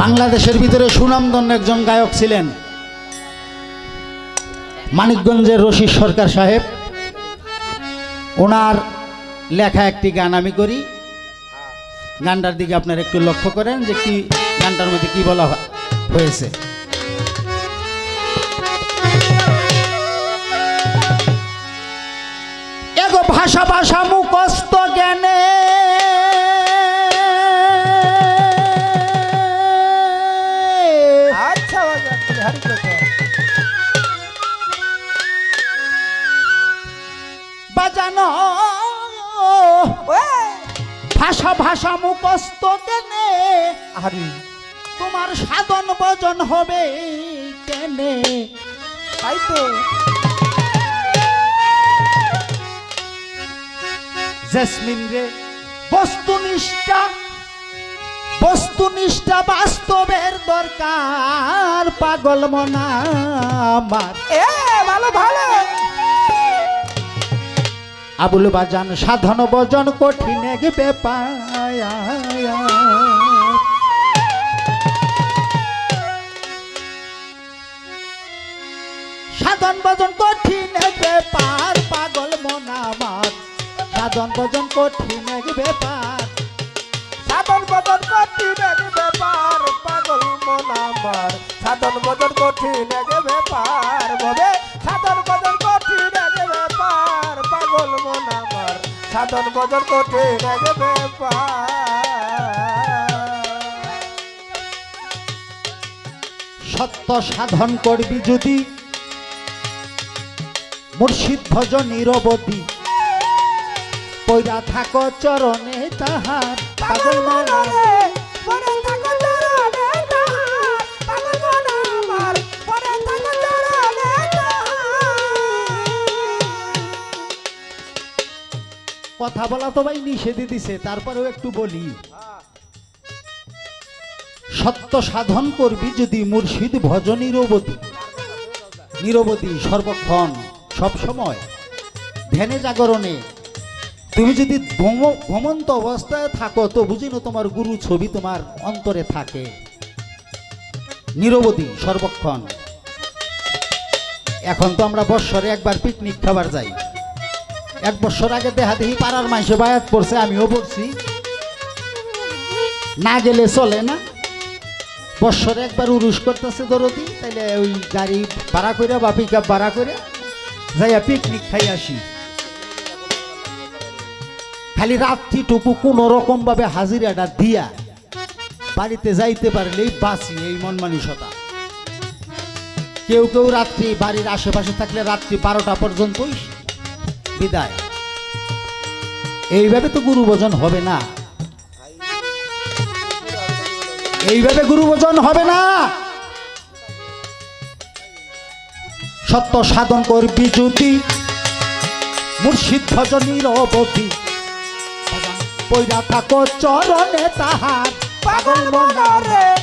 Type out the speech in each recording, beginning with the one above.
বাংলাদেশের ভিতরে সুনামধন্য একজন গায়ক ছিলেন মানিকগঞ্জের রশিদ সরকার সাহেব। ওনার লেখা একটি গান আমি করি। গানটার দিকে আপনারা একটু লক্ষ্য করেন যে কি গানটার মধ্যে কি বলা হয়েছে। ভাষা ভাষা মুখস্থ মুখস্থ জ্ঞানে হারি তোমার সাধন ভজন হবে কেনে? তাই তো। জেসমিন রে, বস্তুনিষ্ঠা বস্তুনিষ্ঠা বাস্তবের দরকার, পাগল মনা আমার। এ, ভালো ভালো। আবুল বাজান, সাধন ভজন কঠিন সাধন ভজন কঠিন এক ব্যাপার, পাগল মন সাধন ভজন কঠিন এক ব্যাপার। সাধন বদন কঠিন এক ব্যাপার, পাগল মন আমার। সাধন বদন কঠিন ব্যাপার, বলে সাধন বদন কঠিন ব্যাপার পাগল মন আমার। সাধন বদন কঠিন এক সত্য সাধন করবি যদি মুর্শিদ ভজ নিরবধি। পৈরা থাকো চরণে তাহার পাগল মন কথা বলা তো ভাই নিষেধে দিছে, তারপরেও একটু বলি। সত্য সাধন করবি যদি মুর্শিদ ভজ নিরবধি। নিরবধি সর্বক্ষণ, সব সময়। ধ্যানে জাগরণে। তুমি যদি ঘুমন্ত অবস্থায় থাকো তো বুঝি না তোমার গুরু ছবি তোমার অন্তরে থাকে। নিরবধি সর্বক্ষণ। এখন তো আমরা বৎসরে একবার পিকনিক খাবার যাই। এক বছর আগে দেখা দেখি পাড়ার মাইসে বায়াত পড়ছে, আমিও পড়ছি। না গেলে চলে না। বৎসরে একবার উরুস করতেছে দরদি, তাইলে ওই গাড়ি ভাড়া করে বা পিক আপ ভাড়া করে যাইয়া পিকনিক খাই আসি। খালি রাত্রিটুকু কোনো রকম ভাবে হাজিরাটা দিয়া বাড়িতে যাইতে পারলেই বাঁচি এই মন মানসিকতা। কেউ কেউ রাত্রি বাড়ির আশেপাশে থাকলে রাত্রি বারোটা পর্যন্তই বিদায়। এইভাবে তো গুরু ভজন হবে না। এইভাবে গুরু ভজন হবে না। সত্য সাধন করবি যদি। মুর্শিদ ভজনীর অবধি। পৈরা থাকো চরণে তাহার। পাগল মনরে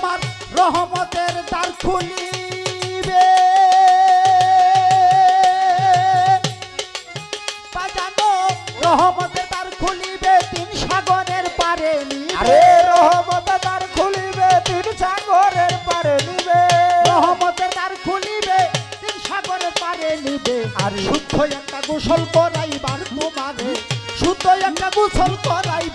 তোমার রহমতের দ্বার খুলিবে। বাজানো রহমতের দ্বার খুলিবে তিন সাগরের পারে নিবে। আরে রহমত তার খুলিবে তিন সাগরের পারে নিবে। রহমতের দ্বার খুলিবে তিন সাগরের পারে নিবে। আর শুদ্ধ একটা গোসল করাইবার তোমারে শুদ্ধ একটা গোসল করাইবার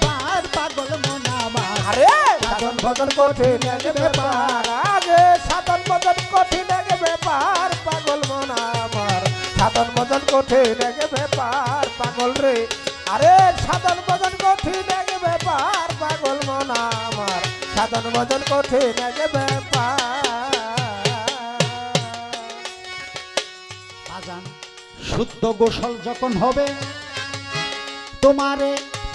ভজন কঠিন এক ব্যাপার। আরে সাধন ভজন কঠিন এক ব্যাপার। পাগল মন আমার, সাধন ভজন কঠিন এক ব্যাপার। পাগল রে, আরে সাধন ভজন কঠিন এক ব্যাপার। পাগল মন আমার, সাধন ভজন কঠিন এক ব্যাপার। শুদ্ধ গোসল যখন হবে, তোমারে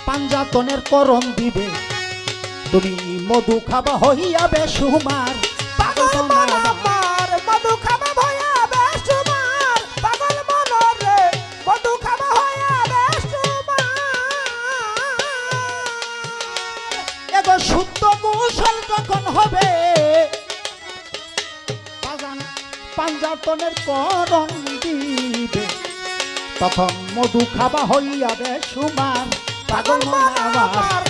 পাঞ্জাতনের করণ দিবে। তুমি মধু খাবা হইয়া বেসুমার পাগল মন আমার মধু খাবা ভয়া বেসুমার পাগল মন রে মধু খাবা বেসুমার এগো শুদ্ধ গোসল যখন হবে? পাঞ্জাতনের করণ দিবে। তখন মধু খাবা হইয়া বেসুমার পাগল মন আমার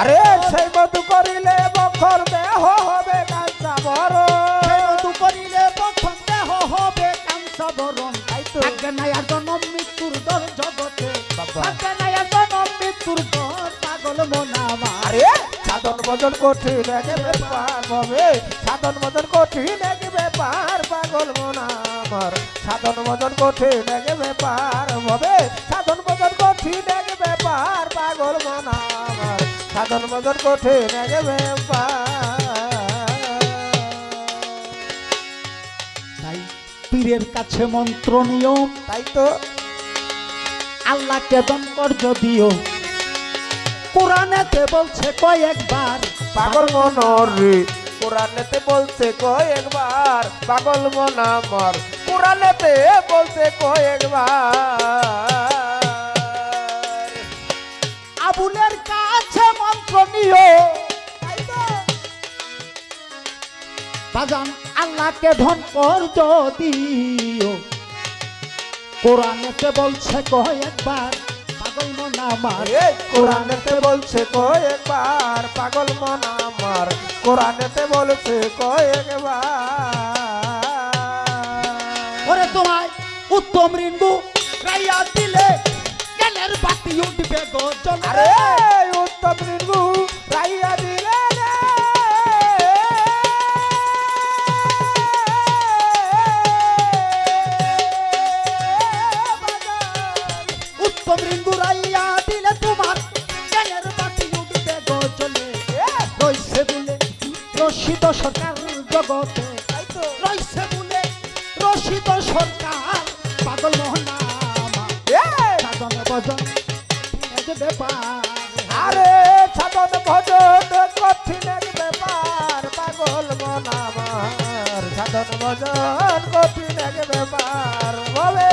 আরে সেই মধু করিলে বখর দেহ হবে কাঁচা সেই মধু করিলে বক্ষণ দেহ হবে কাঞ্চা বরণ। তাই তো। থাকে নাই আর জনম মৃত্যুর দর জগতে। থাকে নাই আর জনম মৃত্যুর দর পাগল মন আমার। আরে সাধন ভজন কঠিন এক ব্যাপার হবে। সাধন ভজন কঠিন এক ব্যাপার পাগল মন আমার। সাধন ভজন কঠিন এক ব্যাপার হবে। সাধন ভজন কঠিন এক ব্যাপার পাগল মন আমার। সাধন কঠিন এক ব্যাপার। তাই পীরের কাছে মন্ত্র নিও। তাই তো। আল্লাহকে দন কর যদিও। কোরআনেতে বলছে কয়েকবার পাগল মনরে কোরআনেতে বলছে কয়েকবার পাগল মন আমার কোরআনেতে বলছে কয়েকবার। আবুলের কাছে বাজান আল্লাহকে ধন কর যদিও। কোরআনেতে বলছে কয়েকবার পাগল মন আমার। কোরআনেতে বলছে কয়েকবার পাগল মন আমার। কোরআনেতে বলছে কয়েকবার ওরে তোমায় উত্তম রিঙ্গু রাইয়া দিলে জ্ঞানের বাতি উঠবে গো আরে! সরকার জগতে। রইছে বলে রশিদ সরকার। পাগল মোহনা সাধন ভজন ব্যাপার। আরে সাধন ভজন কঠিন ব্যাপার। পাগল মন আমার সাধন ভজন কঠিন এক ব্যাপার। বলে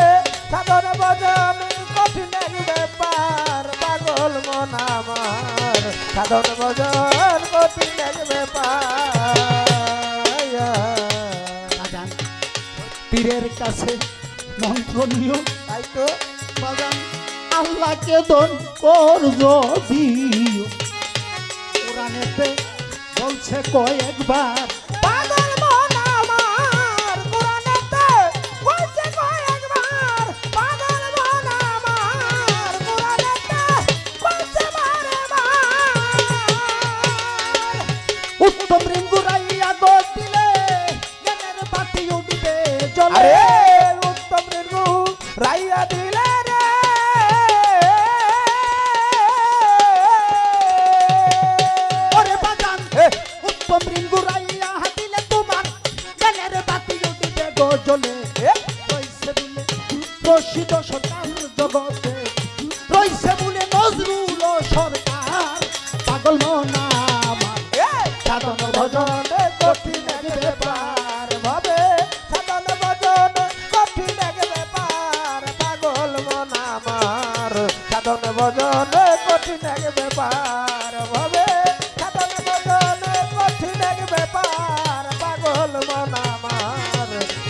সাধন ভজন কঠিন এক ব্যাপার। পাগল মন আমার সাধন ভজন কঠিন এক ব্যাপার। পীরের কাছে মন্ত্র নিও। তাই তো বাজান আল্লাহকে দন কর যদি কোরআনেতে বলছে কয়েকবার রাইয়া দিলে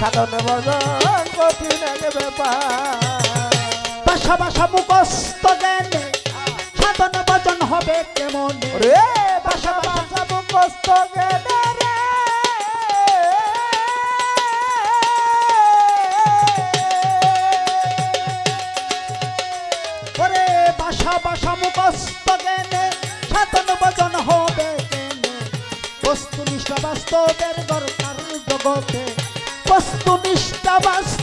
সাধন ভজন কঠিন বাসা বাসা মুখস্থ জ্ঞানে সাধন ভজন হবে কেমন? রে বাসা বাসা মুখস্থ গেলে